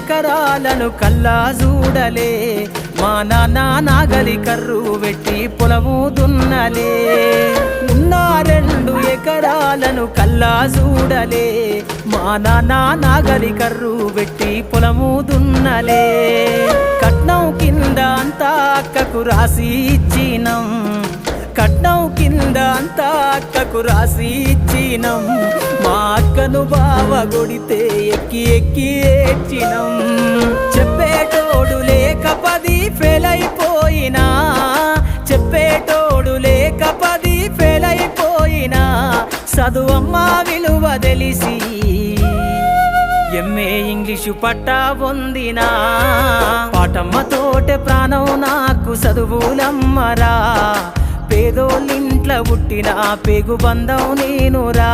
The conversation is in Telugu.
ఎకరాలను కల్లా చూడలే మా నాన్న నాగలి కర్రు పెట్టి పొలము దున్నలే. ఉన్న రెండు ఎకరాలను కల్లా చూడలే మా నాన్న నాగలి కర్రు పెట్టి పొలము దున్నలే. కట్నం కింద అంతా అక్కకు రాసి ఇచ్చినం. కట్నం కింద అంతా అక్కకు రాసి ఇచ్చినం. మా అక్కను బావ కొడితే ఎక్కి ఎక్కి ఏడ్చినం. చెప్పేటోడు లేక పది ఫెయిల్ అయిపోయినా చెప్పేటోడు లేక పది ఫెయిల్ అయిపోయినా చదువమ్మ విలువ తెలిసి ఎంఏ ఇంగ్లీషు పట్టా పొందినా. పాటమ్మతోటే ప్రాణం నాకు చదువులమ్మరా. పేదోళ్ళింట్ల పుట్టిన పేగు బంధం నేనురా